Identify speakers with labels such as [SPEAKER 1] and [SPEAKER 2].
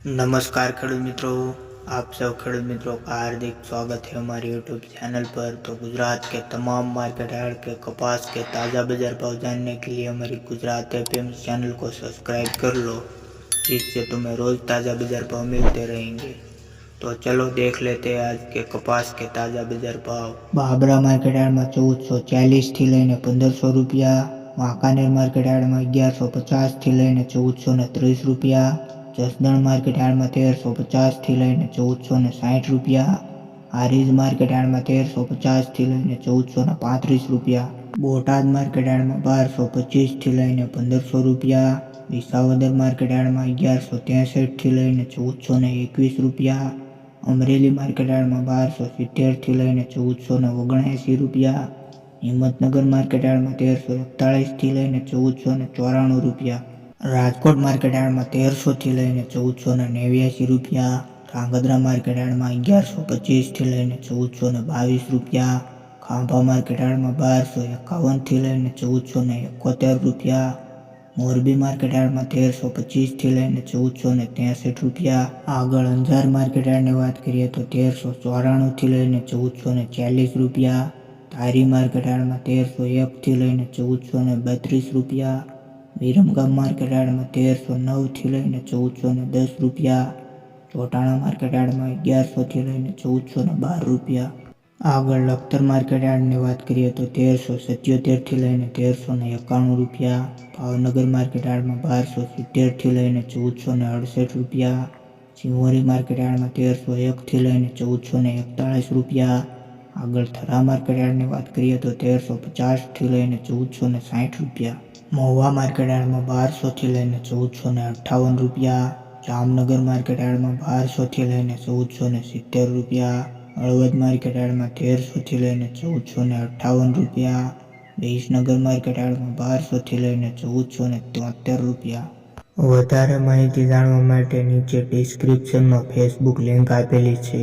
[SPEAKER 1] નમસ્કાર ખેડૂત મિત્રો આપ સૌ ખેડૂત મિત્રો का हार्दिक स्वागत है हमारी यूट्यूब चैनल पर तो गुजरात के तमाम मार्केट यार्ड के कपास के ताज़ा बाजार भाव जानने के लिए हमारी गुजरात एफ चैनल को सब्सक्राइब कर लो जिससे तुम्हें रोज़ ताज़ा बाजार भाव मिलते रहेंगे तो चलो देख लेते हैं आज के कपास के ताज़ा बाजार भाव બાબરા માર્કેટ યાર્ડમાં ચૌદસો ચાલીસથી લઈને પંદરસો રૂપિયા વાંકાનેર માર્કેટ યાર્ડમાં અગિયારસો પચાસથી લઈને ચૌદસો ને ત્રીસ રૂપિયા જસદણ માર્કેટ યાર્ડમાં તેરસો પચાસથી લઈને ચૌદસો ને સાઠ રૂપિયા. હારીજ માર્કેટ યાર્ડમાં તેરસો પચાસથી લઈને ચૌદસો ને પાંત્રીસ રૂપિયા. બોટાદ માર્કેટ યાર્ડમાં બારસો પચીસથી લઈને પંદરસો રૂપિયા. વિસાવદર માર્કેટ યાર્ડમાં અગિયારસો ત્રેસઠથી લઈને ચૌદસો ને એકવીસ રૂપિયા. અમરેલી માર્કેટ યાર્ડમાં બારસો સિત્તેરથી લઈને ચૌદસો ને ઓગણએંસી રૂપિયા. હિંમતનગર માર્કેટ યાર્ડમાં તેરસો એકતાળીસથી લઈને ચૌદસો ને ચોરાણું રૂપિયા. રાજકોટ માર્કેટ યાર્ડમાં તેરસોથી લઈને ચૌદસો ને નેવ્યાસી રૂપિયા ધ્રાંગધ્રા માર્કેટ યાર્ડમાં અગિયારસો પચીસથી લઈને ચૌદસો ને બાવીસ રૂપિયા, ખાંભા માર્કેટ યાર્ડમાં બારસો એકાવનથી લઈને ચૌદસો ને એકોતેર રૂપિયા, મોરબી માર્કેટ યાર્ડમાં તેરસો પચીસથી લઈને ચૌદસો ને ત્રેસઠ રૂપિયા. આગળ અંજાર માર્કેટ યાર્ડની વાત કરીએ તો તેરસો ચોરાણુંથી લઈને ચૌદસો ને ચાલીસ રૂપિયા, ધારી માર્કેટ યાર્ડમાં તેરસો એકથી લઈને ચૌદસો ને બત્રીસ રૂપિયા વિરમગામ માર્કેટ યાર્ડમાં તેરસો નવથી લઈને ચૌદસો ને દસ રૂપિયા. ચોટાણા માર્કેટ યાર્ડમાં અગિયારસોથી લઈને ચૌદસો ને બાર રૂપિયા. આગળ લખતર માર્કેટ યાર્ડની વાત કરીએ તો તેરસો સત્યોતેરથી લઈને તેરસો ને એકાણું રૂપિયા. ભાવનગર માર્કેટ યાર્ડમાં બારસો સિત્તેરથી લઈને ચૌદસો ને અડસઠ રૂપિયા. સિંહોરી માર્કેટ યાર્ડમાં તેરસો એકથી લઈને ચૌદસો ને એકતાળીસ રૂપિયા. આગળ થરા માર્કેટ યાર્ડની વાત કરીએ તો તેરસો પચાસથી લઈને ચૌદસો ને સાઠ રૂપિયા. મહુવા માર્કેટ યાર્ડમાં બારસોથી લઈને ચૌદસો ને અઠ્ઠાવન રૂપિયા, જામનગર માર્કેટ યાર્ડમાં બારસોથી લઈને ચૌદસો ને સિત્તેર રૂપિયા, હળવદ માર્કેટ યાર્ડમાં તેરસોથી લઈને ચૌદસો ને અઠ્ઠાવન રૂપિયા વિસનગર માર્કેટ યાર્ડમાં બારસોથી લઈને ચૌદસો ને તોતેર રૂપિયા. વધારે માહિતી જાણવા માટે નીચે ડિસ્ક્રિપ્શનમાં ફેસબુક લિંક આપેલી છે.